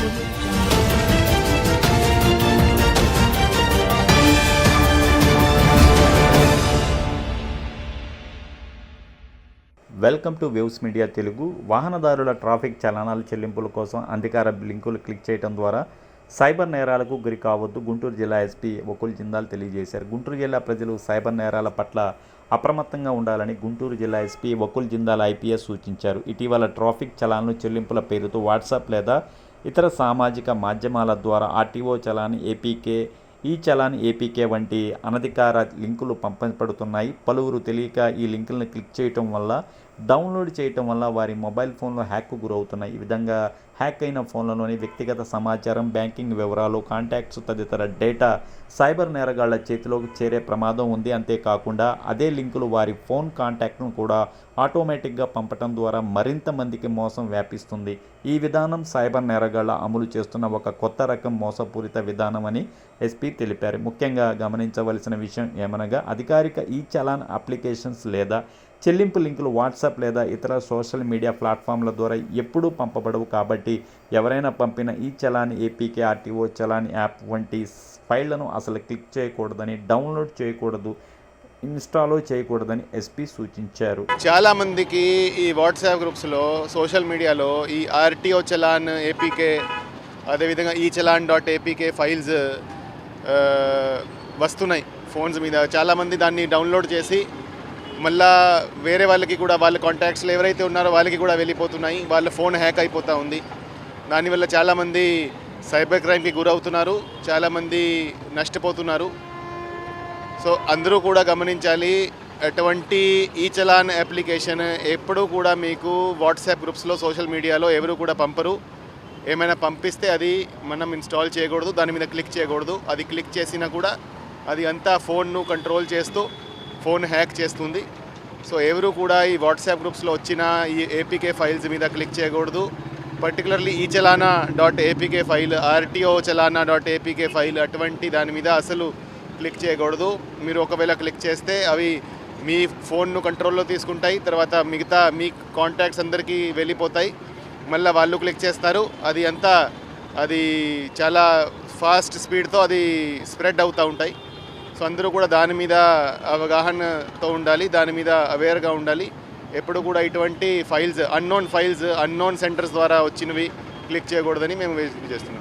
Welcome to Waves Media Telugu. వాహనదారుల traffic చలనాల చెల్లింపుల కోసం అధికార లింకులు క్లిక్ చేయడం ద్వారా సైబర్ నేరాలకు గురి కావద్దు గుంటూరు జిల్లా ఎస్పీ వకుల్ జిందాల్ తెలియజేశారు. గుంటూరు జిల్లా ప్రజలు సైబర్ నేరాల పట్ల అప్రమత్తంగా ఉండాలని గుంటూరు జిల్లా ఎస్పీ వకుల్ జిందాల్ ఐపీఎస్ సూచించారు. ఇటీవల ట్రాఫిక్ చలాన్లు చెల్లింపుల పేరుతో వాట్సాప్ లేదా ఇతర సామాజిక మాధ్యమాల ద్వారా ఆర్టీఓ చలాన్ ఏపీకే ఈ చలాన్ ఏపీకే వంటి అనధికార లింకులు పంపబడుతున్నాయి. పలువురు తెలియక ఈ లింకులను క్లిక్ చేయటం వల్ల డౌన్లోడ్ చేయటం వల్ల వారి మొబైల్ ఫోన్లో హ్యాక్కు గురవుతున్నాయి. ఈ విధంగా హ్యాక్ అయిన ఫోన్లలోని వ్యక్తిగత సమాచారం బ్యాంకింగ్ వివరాలు కాంటాక్ట్స్ తదితర డేటా సైబర్ నేరగాళ్ళ చేతిలోకి చేరే ప్రమాదం ఉంది. అంతేకాకుండా అదే లింకులు వారి ఫోన్ కాంటాక్ట్ను కూడా ఆటోమేటిక్గా పంపటం ద్వారా మరింత మందికి మోసం వ్యాపిస్తుంది. ఈ విధానం సైబర్ నేరగాళ్ళ అమలు చేస్తున్న ఒక కొత్త రకం మోసపూరిత విధానం అని ఎస్పీ తెలిపారు. ముఖ్యంగా గమనించవలసిన విషయం ఏమనగా అధికారిక ఈ చలాన్ అప్లికేషన్స్ లేదా చెల్లింపు లింకులు వాట్సాప్ లేదా ఇతర సోషల్ మీడియా ప్లాట్ఫామ్ల ద్వారా ఎప్పుడూ పంపబడవు కాబట్టి ఎవరైనా పంపిన ఈ challan APK RTO challan app వంటి ఫైళ్ళను అసలు క్లిక్ చేయకూడదని డౌన్లోడ్ చేయకూడదు ఇన్స్టాలో చేయకూడదని ఎస్పీ సూచించారు. చాలా మందికి ఈ వాట్సాప్ గ్రూప్స్లో సోషల్ మీడియాలో ఈ ఆర్టీఓ చలాన్ ఏపీకే అదేవిధంగా ఈ చలాన్ డాట్ ఏపీకే ఫైల్స్ వస్తున్నాయి ఫోన్స్ మీద. చాలామంది దాన్ని డౌన్లోడ్ చేసి మళ్ళా వేరే వాళ్ళకి కూడా వాళ్ళ కాంటాక్ట్స్లో ఎవరైతే ఉన్నారో వాళ్ళకి కూడా వెళ్ళిపోతున్నాయి. వాళ్ళ ఫోన్ హ్యాక్ అయిపోతూ ఉంది. దానివల్ల చాలామంది సైబర్ క్రైమ్కి గురవుతున్నారు. చాలామంది నష్టపోతున్నారు. సో అందరూ కూడా గమనించాలి అటువంటి ఈ చలాన్ అప్లికేషన్ ఎప్పుడూ కూడా మీకు వాట్సాప్ గ్రూప్స్లో సోషల్ మీడియాలో ఎవరు కూడా పంపరు. ఏమైనా పంపిస్తే అది మనం ఇన్స్టాల్ చేయకూడదు. దాని మీద క్లిక్ చేయకూడదు. అది క్లిక్ చేసినా కూడా అది అంతా ఫోన్ను కంట్రోల్ చేస్తూ ఫోన్ హ్యాక్ చేస్తుంది. సో ఎవరు కూడా ఈ వాట్సాప్ గ్రూప్స్లో వచ్చిన ఈ ఏపీకే ఫైల్స్ మీద క్లిక్ చేయకూడదు. పర్టికులర్లీ ఈ challan dot APK file RTO challan dot APK file అటువంటి దాని మీద అసలు క్లిక్ చేయకూడదు. మీరు ఒకవేళ క్లిక్ చేస్తే అవి మీ ఫోన్ను కంట్రోల్లో తీసుకుంటాయి. తర్వాత మిగతా మీ కాంటాక్ట్స్ అందరికీ వెళ్ళిపోతాయి. మళ్ళీ వాళ్ళు క్లిక్ చేస్తారు. అది అంతా అది చాలా ఫాస్ట్ స్పీడ్తో అది స్ప్రెడ్ అవుతూ ఉంటాయి. సో అందరూ కూడా దాని మీద అవగాహనతో ఉండాలి దాని మీద అవేర్గా ఉండాలి. ఎప్పుడు కూడా ఇటువంటి files unknown files unknown senders ద్వారా వచ్చినవి క్లిక్ చేయకూడదని మేము చేస్తున్నాం.